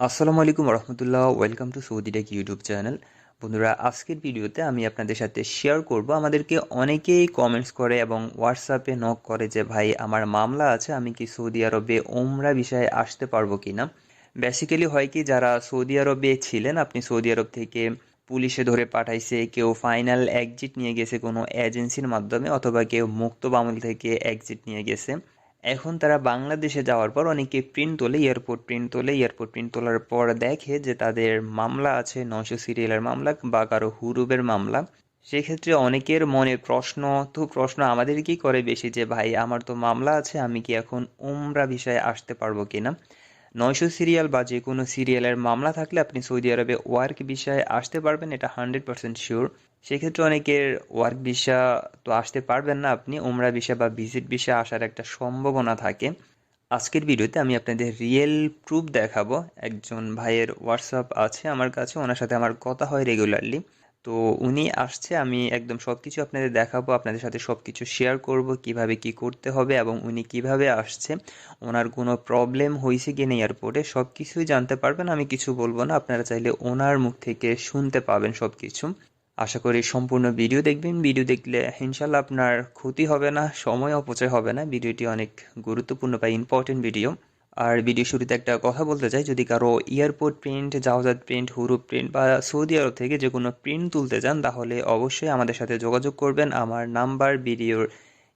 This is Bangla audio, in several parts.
আসসালামু আলাইকুম রহমতুল্লাহ। Welcome to Saudi tech YouTube channel বন্ধুরা, আজকের ভিডিওতে আমি আপনাদের সাথে শেয়ার করব আমাদেরকে অনেকেই কমেন্টস করে এবং হোয়াটসঅ্যাপে নক করে যে, ভাই, আমার মামলা আছে, আমি কি সৌদি আরবে ওমরা বিষয়ে আসতে পারব কি না বেসিক্যালি হয় কি, যারা সৌদি আরবে ছিলেন, আপনি সৌদি আরব থেকে পুলিশে ধরে পাঠাইছে, কেউ ফাইনাল এক্সিট নিয়ে গেছে কোনো এজেন্সির মাধ্যমে, অথবা কেউ মুক্ত বামুল থেকে এক্সিট নিয়ে গেছে। এখন তারা বাংলাদেশে যাওয়ার পর অনেকে প্রিন্ট তোলে এয়ারপোর্ট প্রিন্ট তোলে এয়ারপোর্ট প্রিন্ট তোলার পর দেখে যে তাদের মামলা আছে নশো সিরিয়ালের মামলা বা কারও হুরুবের মামলা। সেক্ষেত্রে অনেকের মনে প্রশ্ন, তো প্রশ্ন আমাদেরকেই করে বেশি যে, ভাই, আমার তো মামলা আছে, আমি কি এখন উমরা বিষয়ে আসতে পারব কিনা? নয়শো সিরিয়াল বা যে কোনো সিরিয়ালের মামলা থাকলে আপনি সৌদি আরবে ওয়ার্ক বিষয়ে আসতে পারবেন, এটা হান্ড্রেড পার্সেন্ট শিওর সেক্ষেত্রে অনেকের ওয়ার্ক ভিসা তো আসতে পারবেন না আপনি, উমরা ভিসা বা ভিজিট ভিসা আসার একটা সম্ভাবনা থাকে। আজকের ভিডিওতে আমি আপনাদের রিয়েল প্রুফ দেখাবো। একজন ভাইয়ের হোয়াটসঅ্যাপ আছে আমার কাছে, ওনার সাথে আমার কথা হয় রেগুলারলি তো উনি আসছে, আমি একদম সব কিছু আপনাদের দেখাবো, আপনাদের সাথে সব কিছু শেয়ার করব, কীভাবে কি করতে হবে এবং উনি কীভাবে আসছে, ওনার কোনো প্রবলেম হয়েছে কি না এয়ারপোর্টে সব কিছুই জানতে পারবেন। আমি কিছু বলব না, আপনারা চাইলে ওনার মুখ থেকে শুনতে পাবেন সব কিছু আশা করি সম্পূর্ণ ভিডিও দেখবেন। ভিডিও দেখলে ইনশাল্লাহ আপনার ক্ষতি হবে না, সময় অপচয় হবে না। ভিডিওটি অনেক গুরুত্বপূর্ণ বা ইম্পর্টেন্ট ভিডিও আর ভিডিও শুরুতে একটা কথা বলতে চাই, যদি কারও এয়ারপোর্ট প্রিন্ট জাহাজাত প্রিন্ট হুরুপ প্রিন্ট বা সৌদি আরব থেকে যে কোনো প্রিন্ট তুলতে চান, তাহলে অবশ্যই আমাদের সাথে যোগাযোগ করবেন। আমার নাম্বার ভিডিওর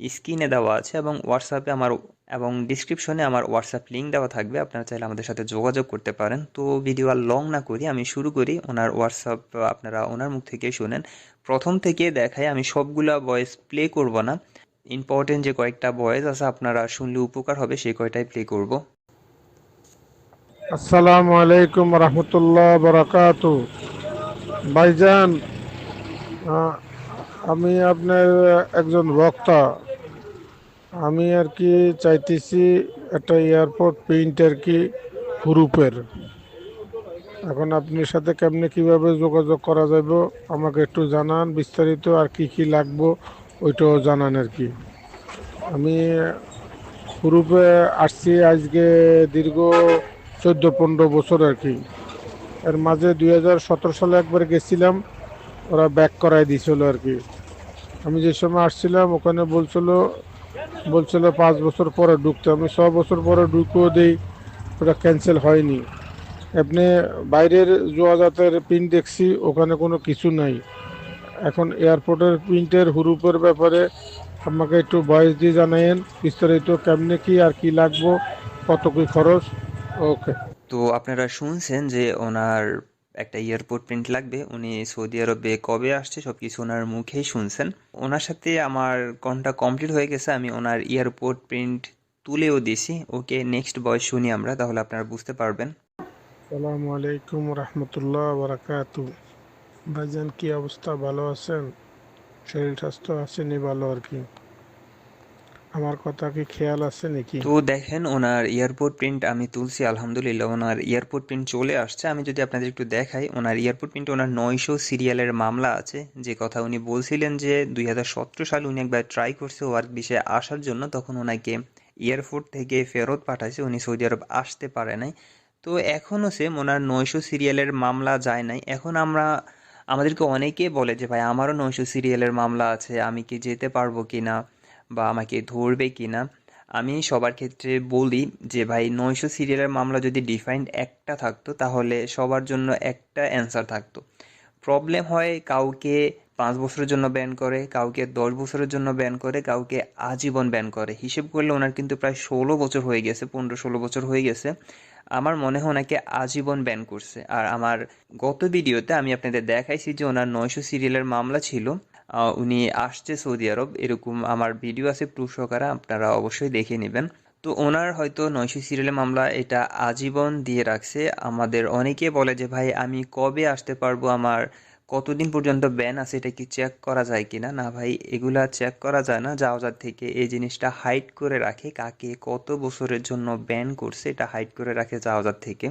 স্ক্রিনে দেওয়া আছে এবং হোয়াটসঅ্যাপে আমার এবং ডিসক্রিপশনে আমার হোয়াটসঅ্যাপ লিঙ্ক দেওয়া থাকবে, আপনারা চাইলে আমাদের সাথে যোগাযোগ করতে পারেন। তো ভিডিও আর লং না করি, আমি শুরু করি। ওনার হোয়াটসঅ্যাপ আপনারা ওনার মুখ থেকে শুনেন। প্রথম থেকে দেখাই, আমি সবগুলা ভয়েস প্লে করব না। ইম্পর্টেন্ট যে কয়েকটা ভয়েস আছে, আপনারা শুনলে উপকার হবে, সেই কয়টাই প্লে করব। আসসালামু আলাইকুম রহমতুল্লাহ বরকাত। ভাইজান আমি আপনার একজন বক্তা। আমি আর কি চাইতেছি একটা এয়ারপোর্ট পেইন্ট আর কি হুরুপের এখন আপনার সাথে কেমনে কীভাবে যোগাযোগ করা যাবে আমাকে একটু জানান, বিস্তারিত আর কি কি লাগবো, ওইটাও জানান আর কি। আমি হুরুপে আসছি আজকে দীর্ঘ চোদ্দ পনেরো বছর আর কি। এর মাঝে দুই হাজার সতেরো সালে একবার গেছিলাম, ওরা ব্যাক করাই দিয়েছিল আর কি। আমি যে সময় আসছিলাম, ওখানে বলছিল বলছিল পাঁচ বছর পরে ঢুকতে। আমি ছ বছর পরে ঢুকেও দিই, ওটা ক্যান্সেল হয়নি। আপনি বাইরের জোয়াজাতের প্রিন্ট দেখছি, ওখানে কোনো কিছু নাই। এখন এয়ারপোর্টের প্রিন্টের হুরুপের ব্যাপারে আমাকে একটু বয়স দিয়ে জানাইন বিস্তারিত কেমনে কি আর কি লাগবো, কত কি খরচ, ওকে। তো আপনারা শুনছেন যে ওনার একটা এয়ারপোর্ট প্রিন্ট লাগবে। উনি সৌদি আরবে কবে আসছে সব কিছু ওনার মুখেই শুনছেন। ওনার সাথে আমার কন্ট্যাক্ট কমপ্লিট হয়ে গেছে, আমি ওনার এয়ারপোর্ট প্রিন্ট তুলেও দিছি। ওকে নেক্সট বয়স শুনি আমরা, তাহলে আপনারা বুঝতে পারবেন। সালামু আলাইকুম রহমতুল্লাহ বারাকাতু। ভাইজান, কি অবস্থা? ভালো আছেন? শরীর স্বাস্থ্য আসেনি ভালো আর কি? আমার কথা কি খেয়াল আছে নাকি? তো দেখেন, ওনার এয়ারপোর্ট প্রিন্ট আমি তুলছি, আলহামদুলিল্লাহ ওনার এয়ারপোর্ট প্রিন্ট চলে আসছে। আমি যদি আপনাদের একটু দেখাই, ওনার এয়ারপোর্ট প্রিন্ট ওনার নয়শো সিরিয়ালের মামলা আছে। যে কথা উনি বলছিলেন যে, দুই হাজার সতেরো সালে উনি একবার ট্রাই করছে ওয়ার্ক বিষয়ে আসার জন্য, তখন ওনাকে এয়ারপোর্ট থেকে ফেরত পাঠাইছে। উনি সৌদি আরব আসতে পারে নাই। তো এখনও সে ওনার নয়শো সিরিয়ালের মামলা যায় নাই। এখন আমরা, আমাদেরকে অনেকে বলে যে, ভাই, আমারও নয়শো সিরিয়ালের মামলা আছে, আমি কি যেতে পারব কি না বা আমাকে ধরবে কি না আমি সবার ক্ষেত্রে বলি যে ভাই, নয়শো সিরিয়ালের মামলা যদি ডিফাইন্ড একটা থাকতো, তাহলে সবার জন্য একটা অ্যান্সার থাকতো। প্রবলেম হয় কাউকে পাঁচ বছরের জন্য ব্যান করে, কাউকে দশ বছরের জন্য ব্যান করে, কাউকে আজীবন ব্যান করে। হিসেব করলে ওনার কিন্তু প্রায় ষোলো বছর হয়ে গেছে, পনেরো ষোলো বছর হয়ে গেছে। আমার মনে হয় ওনাকে আজীবন ব্যান করছে। আর আমার গত ভিডিওতে আমি আপনাদের দেখাইছি যে ওনার নয়শো সিরিয়ালের মামলা ছিল। উনি আসছে সৌদি আরব। এরকম আমার ভিডিও আছে প্রুফ সহকারে আপনারা অবশ্যই দেখে নেবেন। তো ওনার হয়তো নয়শো সিরিয়ালের মামলা এটা আজীবন দিয়ে রাখছে। আমাদের অনেকে বলে যে, ভাই, আমি কবে আসতে পারব? আমার কতদিন পর্যন্ত ব্যান আছে? এটা কি চেক করা যায় কিনা না? ভাই, এগুলা চেক করা যায় না। জাওজার থেকে এই জিনিসটা হাইড করে রাখে। কাকে কত বছরের জন্য ব্যান করছে, এটা হাইড করে রাখে জাওজার থেকে।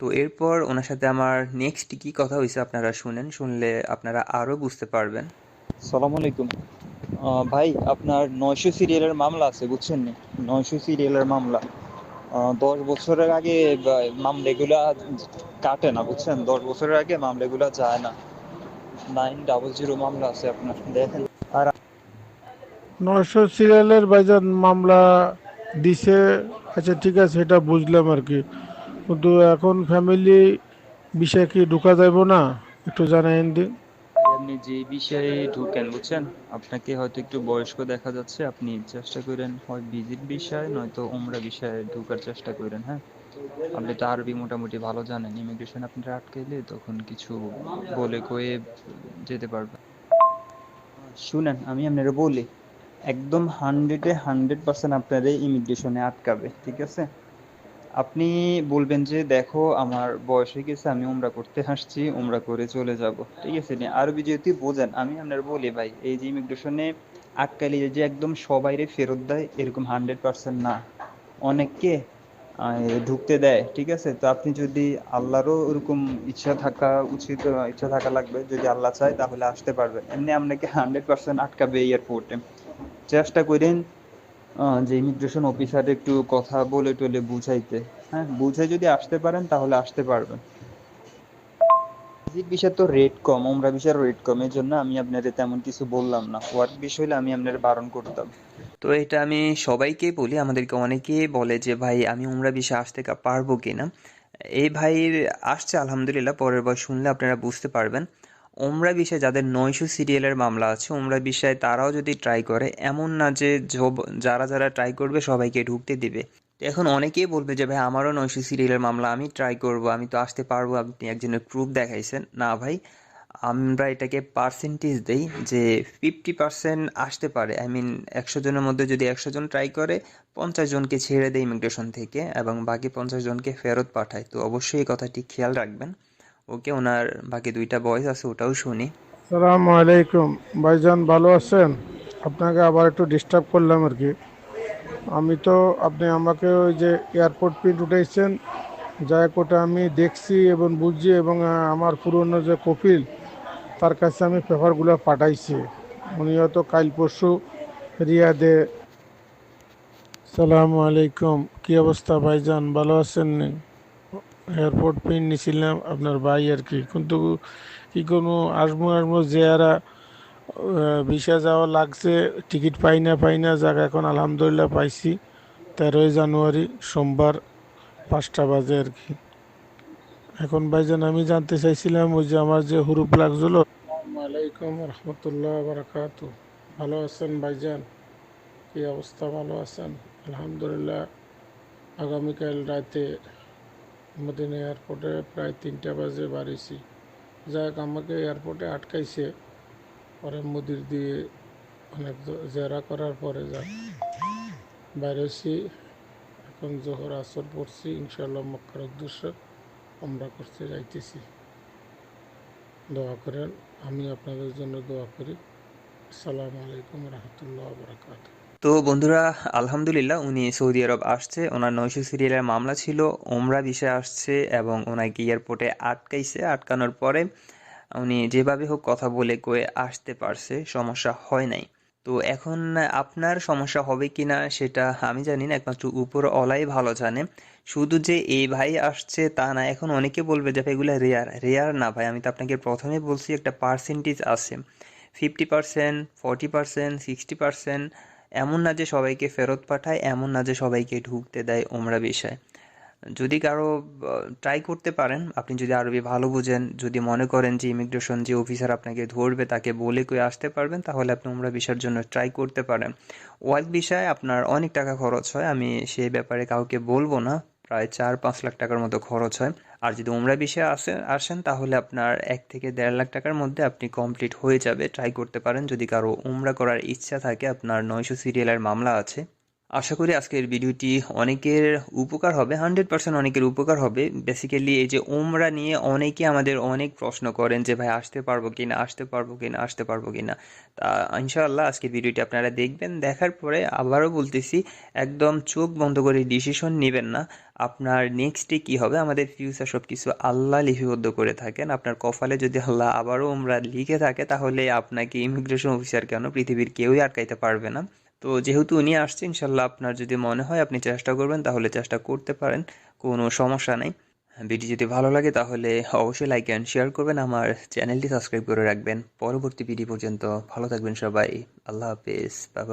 তো এরপর ওনার সাথে আমার নেক্সট কি কথা হয়েছে আপনারা শুনেন। শুনলে আপনারা আরও বুঝতে পারবেন। সালাম আলাইকুম। ভাই, আপনার নয়শো সিরিয়ালের মামলা আছে, বুঝছেন নি? নয়শো সিরিয়ালের মামলা। দশ বছরের আগে মামলাগুলা কাটে না, বুঝছেন? দশ বছরের আগে মামলাগুলা যায় না। নাইন ডাবল জিরো মামলা আছে আপনার, দেখেন। আর নয়শো সিরিয়ালের বাইজান মামলা দিছে আচ্ছা ঠিক আছে, এটা বুঝলাম আর কি। কিন্তু এখন ফ্যামিলি বিষয় কি ঢুকা যাইব না? একটু জানাইন দিন আপনি যে বিষয়ে ঢুকেন, বুঝছেন? আপনাকে হয়তো একটু বয়স্ক দেখা যাচ্ছে, আপনি চেষ্টা করেন হয় ভিজিট বিষয়, নয়তো উমরা বিষয়ে ঢোকার চেষ্টা করেন হ্যাঁ? আপনি তো আরবি মোটামুটি ভালো জানেন ইমিগ্রেশন আপনারা আটকাইলে তখন কিছু বলে কয়ে যেতে পারবেন। শুনেন, আমি আপনারা বলি, একদম হান্ড্রেডে হান্ড্রেড পার্সেন্ট আপনারা ইমিগ্রেশনে আটকাবে, ঠিক আছে? আপনি বলবেন যে, দেখো, আমার বয়স হয়ে গেছে, আমি উমরা করতে আসছি উমরা করে চলে যাব। ঠিক আছে আরবি যেহেতু বোঝেন, আমি আপনার বলি, ভাই, এই যে ইমিগ্রেশনে আটকাইলে যে একদম সবাইরে ফেরত দেয়, এরকম হান্ড্রেড পার্সেন্ট না। অনেককে ঢুকতে দেয়। ঠিক আছে, তো আপনি যদি আল্লাহরও ওরকম ইচ্ছা থাকা উচিত, ইচ্ছা থাকা লাগবে, যদি আল্লাহ চায়, তাহলে আসতে পারবেন। এমনি আপনাকে হান্ড্রেড পার্সেন্ট আটকাবে এয়ারপোর্টে চেষ্টা করেন যে ইমিগ্রেশন অফিসার একটু কথা বলে টলে বুঝাইতে। হ্যাঁ বুঝে যদি আসতে পারেন, তাহলে আসতে পারবেন। ভিজিট বিষয় তো রেট কম ওমরা বিষয়ের রেট কম এর জন্য আমি আপনাদের তেমন কিছু বললাম না। ওয়ার্ক বিষয় হলে আমি আপনাদের বারণ করতাম। তো এটা আমি সবাইকেই বলি, আমাদেরকে অনেকেই বলে যে, ভাই, আমি উমরা বিষয়ে আসতে পারব কিনা? এই ভাইয়ের আসছে, আলহামদুলিল্লাহ, পরের বার শুনলে আপনারা বুঝতে পারবেন। ওমরা বিষয়ে যাদের নয়শো সিরিয়ালের মামলা আছে ওমরা বিষয়ে তারাও যদি ট্রাই করে, এমন না যে যারা যারা ট্রাই করবে সবাইকে ঢুকতে দিবে। এখন অনেকেই বলবে যে, ভাই, আমারও নয়শো সিরিয়ালের মামলা, আমি ট্রাই করব, আমি তো আসতে পারব, আপনি একজনের প্রুফ দেখাইছেন। না ভাই, আমরা এটাকে পার্সেন্টেজ দেই যে ফিফটি পার্সেন্ট আসতে পারে। আই মিন একশো জনের মধ্যে যদি একশো জন ট্রাই করে, পঞ্চাশ জনকে ছেড়ে দেয় ইমিগ্রেশন থেকে এবং বাকি পঞ্চাশ জনকে ফেরত পাঠায়। তো অবশ্যই এই কথাটি খেয়াল রাখবেন। ওকে ওনার বাকি দুইটা বয়স আছে, ওটাও শুনি। সালাম আলাইকুম। ভাইজান, ভালো আছেন? আপনাকে আবার একটু ডিস্টার্ব করলাম আর কি। আমি তো, আপনি আমাকে ওই যে এয়ারপোর্ট প্রিন্ট উঠাইছেন যা কোটা আমি দেখছি এবং বুঝছি এবং আমার পুরনো যে কপিল, তার কাছে আমি পেপারগুলো পাঠাইছি। উনি হয়তো কাল পরশু রিয়াদে। সালামু আলাইকুম। কি অবস্থা ভাইজান? ভালো আছেন নি? এয়ারপোর্ট প্রিন্ট নিছিলাম আপনার ভাই আর কি। কিন্তু কি কোনো আসব আসব, যে এরা ভিসা যাওয়া লাগছে টিকিট পাই না পাই না জায়গা এখন আলহামদুলিল্লাহ পাইছি। তেরোই জানুয়ারি, সোমবার পাঁচটা বাজে আর কি। এখন ভাইজান, আমি জানতে চাইছিলাম, ওই যে আমার যে হুরুপ লাগছিল। আলাইকুম রহমতুল্লাহ বারাকাত। ভালো আছেন ভাইজান? কি অবস্থা? ভালো আছেন? আলহামদুলিল্লাহ। আগামীকাল রাতে মদিনা এয়ারপোর্টে প্রায় তিনটা বাজে বাড়িছি যাক আমাকে এয়ারপোর্টে আটকাইছে। পরে মুদির দিয়ে অনেক জেরা করার পরে যাক বাইরেছি। এখন জোহর আসর পড়ছি ইনশাল্লাহ মক্কার উদ্দেশ্য আমরা করতে যাইতেছি। দোয়া করেন আমি আপনাদের জন্য দোয়া করি। আসসালামু আলাইকুম রহমতুল্লাহ বরকাত তো বন্ধুরা, আলহামদুলিল্লাহ উনি সৌদি আরব আসছে। ওনার নয়শো সিরিয়ালের মামলা ছিল ওমরা বিষয়ে আসছে এবং ওনাকে এয়ারপোর্টে আটকাইছে। আটকানোর পরে উনি যেভাবে হোক কথা বলে কয়ে আসতে পারছে, সমস্যা হয় নাই। তো এখন আপনার সমস্যা হবে কি না সেটা আমি জানি না, একমাত্র উপর অলাই ভালো জানে। শুধু যে এই ভাই আসছে তা না, এখন অনেকে বলবে যে এগুলো রেয়ার রেয়ার না ভাই। আমি তো আপনাকে প্রথমে বলছি একটা পার্সেন্টেজ আছে। Fifty percent forty percent sixty percent এমন না যে সবাইকে ফেরত পাঠায়, এমন না যে সবাইকে ঢুকতে দেয় ওমরা বিষয়। যদি কারও ট্রাই করতে পারেন, আপনি যদি আরবি ভালো বুঝেন, যদি মনে করেন যে ইমিগ্রেশন যে অফিসার আপনাকে ধরবে, তাকে বলে কয়ে আসতে পারবেন, তাহলে আপনি উমরা বিষয়ের জন্য ট্রাই করতে পারেন। ওয়ার্ক বিষয়ে আপনার অনেক টাকা খরচ হয়, আমি সেই ব্যাপারে কাউকে বলব না, প্রায় চার পাঁচ লাখ টাকার মতো খরচ হয়। আর যদি উমরা বিষয়ে আসে, আসেন, তাহলে আপনার এক থেকে দেড় লাখ টাকার মধ্যে আপনি কমপ্লিট হয়ে যাবে। ট্রাই করতে পারেন। যদি কারও উমরা করার ইচ্ছা থাকে, আপনার নয়শো সিরিয়ালের মামলা আছে। আশা করি আজকের ভিডিওটি অনেকের উপকার হবে, হান্ড্রেড পার্সেন্ট অনেকের উপকার হবে। বেসিক্যালি এই যে ওমরা নিয়ে অনেকে আমাদের অনেক প্রশ্ন করেন যে, ভাই, আসতে পারব কি না আসতে পারব কি না আসতে পারব কি না তা ইনশাআল্লাহ আজকের ভিডিওটি আপনারা দেখবেন। দেখার পরে আবারও বলতেছি, একদম চোখ বন্ধ করে ডিসিশন নেবেন না। আপনার নেক্সটে কি হবে? আমাদের ফিউচার সব কিছু আল্লাহ লিপিবদ্ধ করে থাকেন। আপনার কপালে যদি আল্লাহ আবারও ওমরা লিখে থাকে, তাহলে আপনাকে ইমিগ্রেশন অফিসার কেন পৃথিবীর কেউই আটকাইতে পারবে না। তো যেহেতু উনি আসছে, ইনশাল্লাহ আপনার যদি মনে হয় আপনি চেষ্টা করবেন, তাহলে চেষ্টা করতে পারেন, কোনো সমস্যা নেই। ভিডিও যদি ভালো লাগে, তাহলে অবশ্যই লাইক অ্যান্ড শেয়ার করবেন, আমার চ্যানেলটি সাবস্ক্রাইব করে রাখবেন। পরবর্তী ভিডিও পর্যন্ত ভালো থাকবেন সবাই। আল্লাহ হাফেজ বাই